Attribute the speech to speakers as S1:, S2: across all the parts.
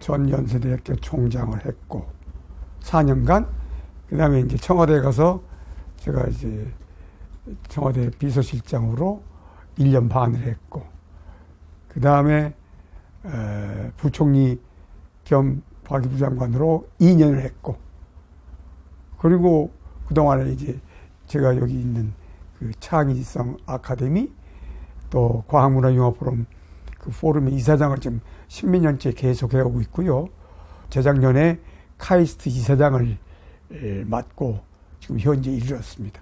S1: 전 연세대학교 총장을 했고 4년간 그다음에 이제 청와대 가서 제가 이제 청와대 비서실장으로 1년 반을 했고 그다음에 에, 부총리 겸 과기부 장관으로 2년을 했고 그리고 그동안에 이제 제가 여기 있는 그 창의성 아카데미 또 과학문화융합포럼 그 포럼의 이사장을 지금 십몇 년째 계속 해오고 있고요. 재작년에 카이스트 이사장을 에, 맡고 지금 현재 이르렀습니다.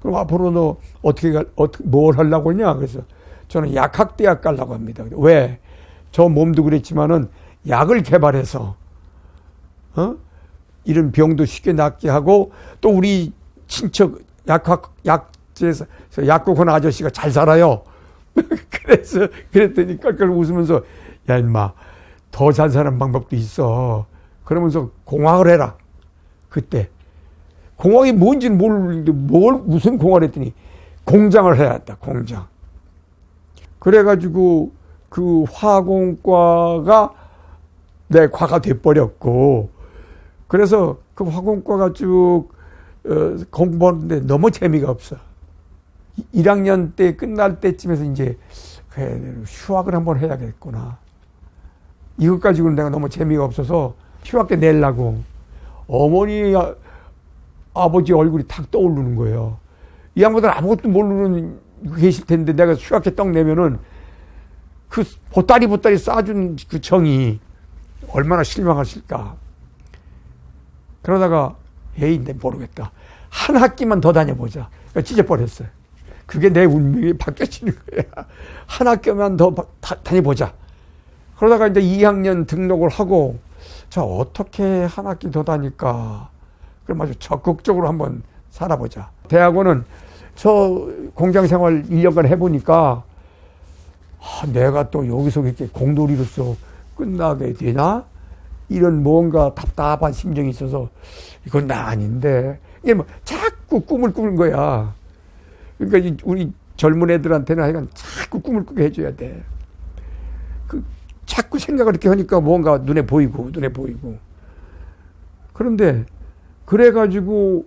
S1: 그럼 앞으로 너 어떻게 가, 어떻게 뭘 하려고 하냐? 그래서 저는 약학대학 가려고 합니다. 왜? 저 몸도 그랬지만은 약을 개발해서 어? 이런 병도 쉽게 낫게 하고 또 우리 친척 약학 약제에서 약국원 아저씨가 잘 살아요. 그래서 그랬더니 깔깔 웃으면서 야 임마 더 잘 사는 방법도 있어. 그러면서 공학을 해라. 그때 공학이 뭔지는 모르는데 뭘 무슨 공학을 했더니 공장을 해야 한다. 공장. 그래가지고 그 화공과가 내 과가 돼버렸고 그래서 그 화공과가 쭉 어, 공부하는데 너무 재미가 없어. 1학년 때 끝날 때쯤에서 이제 휴학을 한번 해야겠구나. 이것 가지고는 내가 너무 재미가 없어서 휴학 때 내려고 어머니 아, 아버지 얼굴이 탁 떠오르는 거예요. 이 양반들 아무것도 모르는 계실 텐데 내가 휴학 때 떡 내면은 그 보따리 보따리 싸준 그 정이 얼마나 실망하실까. 그러다가 에이 내 모르겠다. 한 학기만 더 다녀보자. 그러니까 찢어버렸어요. 그게 내 운명이 바뀌어지는 거야. 한 학교만 더 다, 다녀보자. 그러다가 이제 2학년 등록을 하고 자 어떻게 한 학기 더 다닐까. 그럼 아주 적극적으로 한번 살아보자. 대학원은 저 공장 생활 1년간 해보니까 아, 내가 또 여기서 이렇게 공돌이로서 끝나게 되나? 이런 뭔가 답답한 심정이 있어서 이건 나 아닌데 이게 뭐 자꾸 꿈을 꾸는 거야. 그러니까 이 우리 젊은 애들한테는 하여간 자꾸 꿈을 꾸게 해줘야 돼. 그 자꾸 생각을 이렇게 하니까 뭔가 눈에 보이고 눈에 보이고. 그런데 그래가지고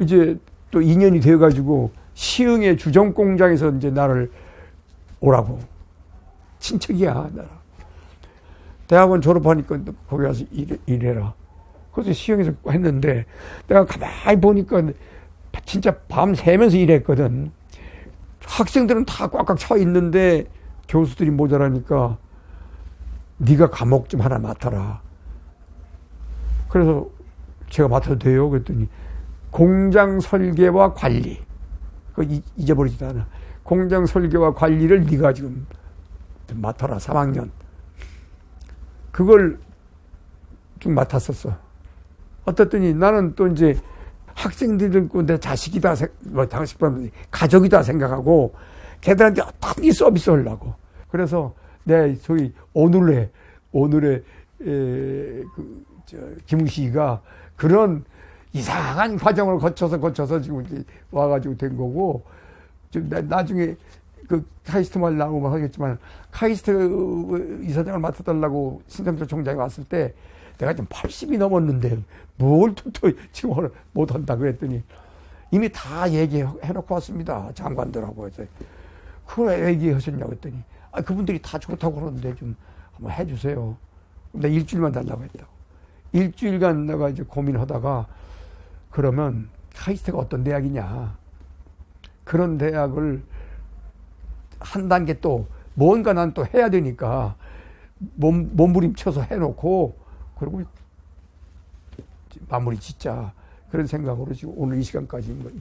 S1: 이제 또 2년이 되어가지고 시흥의 주정 공장에서 이제 나를 오라고 친척이야 나라. 대학원 졸업하니까 거기 가서 일, 일해라. 그래서 시흥에서 했는데 내가 가만히 보니까 진짜 밤 새면서 일했거든. 학생들은 다 꽉꽉 차 있는데 교수들이 모자라니까 네가 과목 좀 하나 맡아라. 그래서 제가 맡아도 돼요? 그랬더니 공장 설계와 관리. 그 잊어버리지도 않아. 공장 설계와 관리를 네가 지금 맡아라. 3학년. 그걸 좀 맡았었어. 어떻더니 나는 또 이제 학생들을 내 자식이다, 뭐 당신보다 가족이다 생각하고 걔들한테 어떻게 서비스 하려고. 그래서 내 저희 오늘의 오늘의 에, 그, 저, 김웅식이가 그런 이상한 과정을 거쳐서 거쳐서 지금 이제 와가지고 된 거고 좀 나, 나중에 그 카이스트 말 나오면 하겠지만 카이스트 이사장을 맡아달라고 신상철 총장이 왔을 때 내가 지금 80이 넘었는데 뭘또 지금 못한다 그랬더니 이미 다 얘기해놓고 왔습니다 장관들하고 해서 그걸 왜 얘기하셨냐고 했더니 아 그분들이 다 좋다고 그러는데 좀 한번 해주세요. 나 일주일만 달라고 했다고. 일주일간 내가 이제 고민하다가 그러면 카이스트가 어떤 대학이냐 그런 대학을 한 단계 또 뭔가 난 또 해야 되니까 몸, 몸부림쳐서 해놓고 그리고 마무리 짓자 그런 생각으로 지금 오늘 이 시간까지 있는 거예요.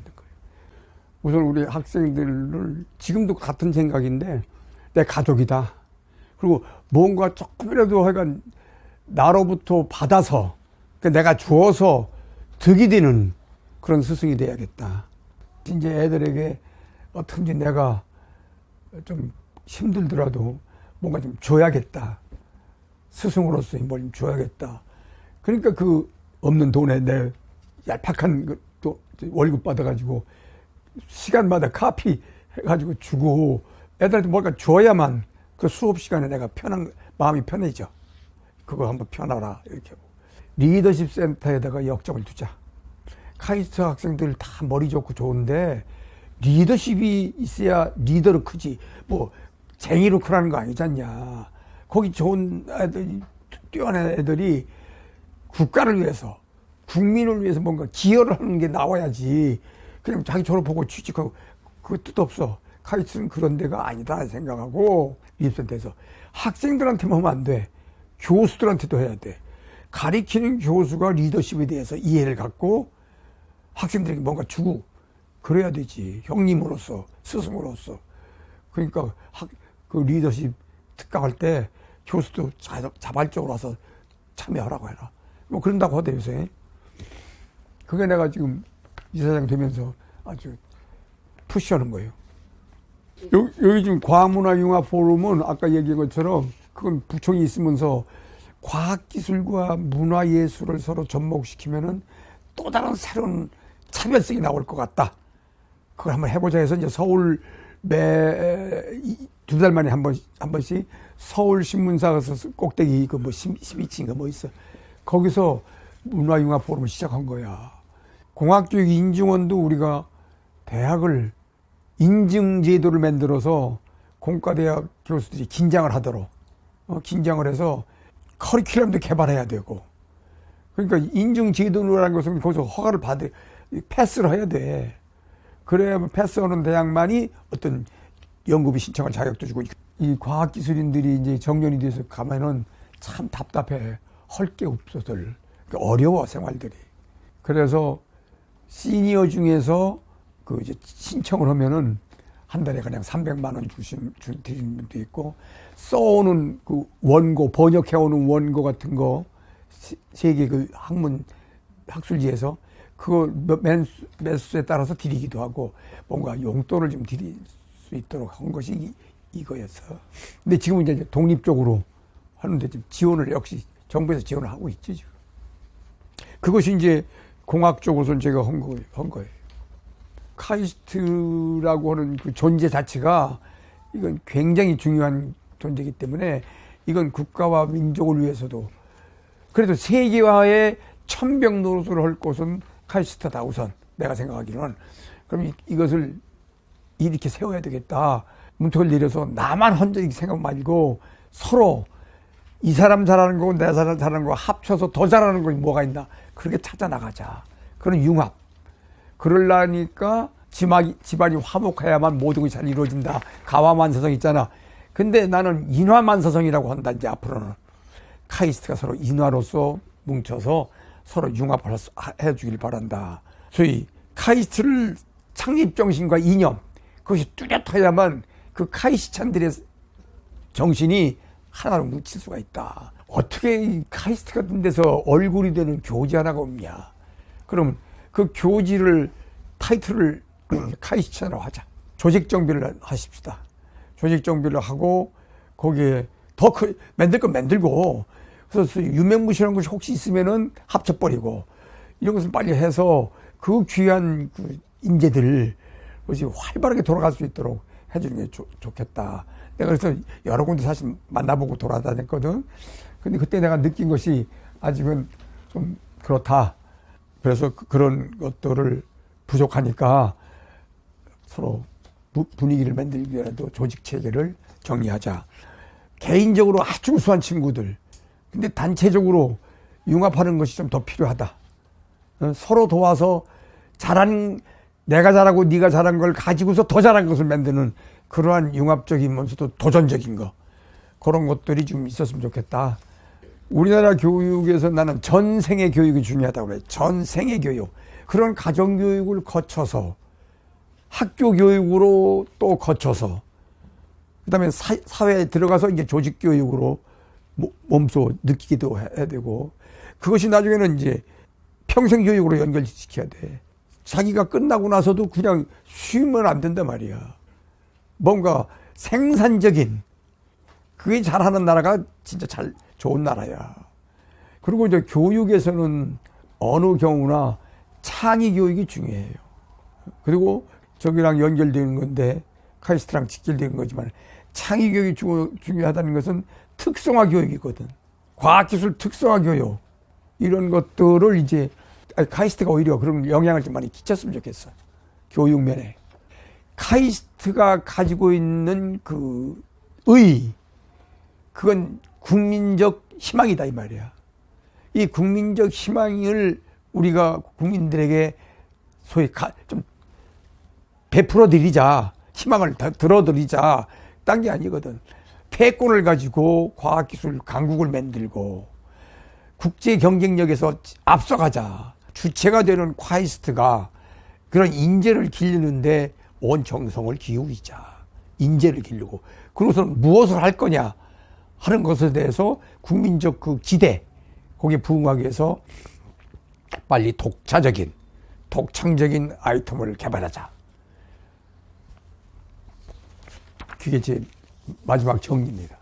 S1: 우선 우리 학생들을 지금도 같은 생각인데 내 가족이다. 그리고 뭔가 조금이라도 하여간 나로부터 받아서 그러니까 내가 주어서 득이 되는 그런 스승이 돼야겠다. 이제 애들에게 어떤지 내가 좀 힘들더라도 뭔가 좀 줘야겠다. 스승으로서 뭘 좀 줘야겠다. 그러니까 그 없는 돈에 내 얄팍한 또 월급 받아가지고 시간마다 카피 해가지고 주고 애들한테 뭔가 줘야만 그 수업 시간에 내가 편한 마음이 편해져. 그거 한번 펴놔라 이렇게 하고. 리더십 센터에다가 역점을 두자. 카이스트 학생들 다 머리 좋고 좋은데 리더십이 있어야 리더로 크지. 뭐 쟁이로 크라는 거 아니잖냐. 거기 좋은 애들이 뛰어난 애들이 국가를 위해서 국민을 위해서 뭔가 기여를 하는 게 나와야지. 그냥 자기 졸업하고 취직하고 그거 뜻 없어. 카이스트는 그런 데가 아니다 생각하고 리더센터에서 학생들한테만 하면 안 돼. 교수들한테도 해야 돼. 가리키는 교수가 리더십에 대해서 이해를 갖고 학생들에게 뭔가 주고 그래야 되지. 형님으로서, 스승으로서. 그러니까 학, 그 리더십 특강할 때 교수도 자, 자발적으로 와서 참여하라고 해라. 뭐 그런다고 하대 요새. 그게 내가 지금 이사장 되면서 아주 푸시하는 거예요. 요, 여기 지금 과학문화융합 포럼은 아까 얘기한 것처럼 그건 부총이 있으면서 과학기술과 문화예술을 서로 접목시키면은 또 다른 새로운 차별성이 나올 것 같다. 그걸 한번 해보자 해서 이제 서울 매 두 달 만에 한 번, 한 번씩 서울 신문사에서 꼭대기 그뭐 12층인가 뭐 있어. 거기서 문화융합 포럼을 시작한 거야. 공학교육 인증원도 우리가 대학을 인증 제도를 만들어서 공과대학 교수들이 긴장을 하도록 어, 긴장을 해서 커리큘럼도 개발해야 되고 그러니까 인증 제도라는 것은 거기서 허가를 받아 패스를 해야 돼. 그래야 패스하는 대학만이 어떤 연구비 신청할 자격도 주고 이 과학기술인들이 이제 정년이 돼서 가면은 참 답답해. 할게 없어들 어려워 생활들이. 그래서 시니어 중에서 그 이제 신청을 하면은 한 달에 그냥 300만 원 주신 주 드리는 분도 있고 써오는 그 원고 번역해 오는 원고 같은 거 세계 그 학문 학술지에서 그거 맨수, 매수에 따라서 드리기도 하고 뭔가 용돈을 좀 드릴 수 있도록 한 것이 이, 이거였어. 근데 지금은 이제 독립적으로 하는데 지금 지원을 역시 정부에서 지원을 하고 있지 지금. 그것이 이제 공학 쪽으로서 제가 한, 거, 한 거예요. 카이스트라고 하는 그 존재 자체가 이건 굉장히 중요한 존재이기 때문에 이건 국가와 민족을 위해서도 그래도 세계화의 천병 노릇을 할 곳은 카이스트다 우선 내가 생각하기로는 그럼 이, 것을 이렇게 세워야 되겠다 문턱을 내려서 나만 혼자 생각 말고 서로 이 사람 잘하는 거고 내 사람 잘하는 거 합쳐서 더 잘하는 건 뭐가 있나? 그렇게 찾아 나가자. 그런 융합. 그러려니까 집안이, 집안이 화목해야만 모든 것이 잘 이루어진다. 가와만사성 있잖아. 근데 나는 인화만사성이라고 한다 이제 앞으로는. 카이스트가 서로 인화로서 뭉쳐서 서로 융합을 해 주길 바란다. 소위 카이스트를 창립 정신과 이념 그것이 뚜렷해야만 그 카이스찬들의 정신이 하나로 뭉칠 수가 있다. 어떻게 카이스트 같은 데서 얼굴이 되는 교지 하나가 없냐. 그럼 그 교지를 타이틀을 카이스찬으로 하자. 조직 정비를 하십시다. 조직 정비를 하고 거기에 더 크, 만들 건 만들고 그래서 유명무실한 것이 혹시 있으면은 합쳐버리고 이런 것을 빨리 해서 그 귀한 그 인재들 것이 활발하게 돌아갈 수 있도록 해주는 게 좋, 좋겠다. 내가 그래서 여러 군데 사실 만나보고 돌아다녔거든. 근데 그때 내가 느낀 것이 아직은 좀 그렇다. 그래서 그, 런 것들을 부족하니까 서로 분위기를 만들기 위해도 조직 체계를 정리하자. 개인적으로 아주 우수한 친구들, 근데 단체적으로 융합하는 것이 좀 더 필요하다. 어, 서로 도와서 잘한 내가 잘하고 네가 잘한 걸 가지고서 더 잘한 것을 만드는 그러한 융합적이면서도 도전적인 거 그런 것들이 좀 있었으면 좋겠다. 우리나라 교육에서 나는 전생의 교육이 중요하다고 그래. 전생의 교육. 그런 가정 교육을 거쳐서 학교 교육으로 또 거쳐서 그다음에 사, 사회에 들어가서 이제 조직 교육으로 몸소 느끼기도 해야 되고 그것이 나중에는 이제 평생 교육으로 연결시켜야 돼. 자기가 끝나고 나서도 그냥 쉬면 안 된단 말이야. 뭔가 생산적인 그게 잘하는 나라가 진짜 잘 좋은 나라야. 그리고 이제 교육에서는 어느 경우나 창의 교육이 중요해요. 그리고 저기랑 연결되는 건데 카이스트랑 직결되는 거지만 창의 교육이 중요하다는 것은 특성화 교육이거든. 과학기술 특성화 교육 이런 것들을 이제 아니, 카이스트가 오히려 그런 영향을 좀 많이 끼쳤으면 좋겠어. 교육 면에. 카이스트가 가지고 있는 그 의, 그건 국민적 희망이다 이 말이야. 이 국민적 희망을 우리가 국민들에게 소위 가, 좀 베풀어 드리자. 희망을 다 들어 드리자. 딴 게 아니거든. 패권을 가지고 과학기술 강국을 만들고 국제 경쟁력에서 앞서가자. 주체가 되는 콰이스트가 그런 인재를 기르는데 온 정성을 기울이자. 인재를 기르고. 그것은 무엇을 할 거냐 하는 것에 대해서 국민적 그 기대, 거기에 부응하기 위해서 빨리 독자적인, 독창적인 아이템을 개발하자. 그게 제 마지막 정리입니다.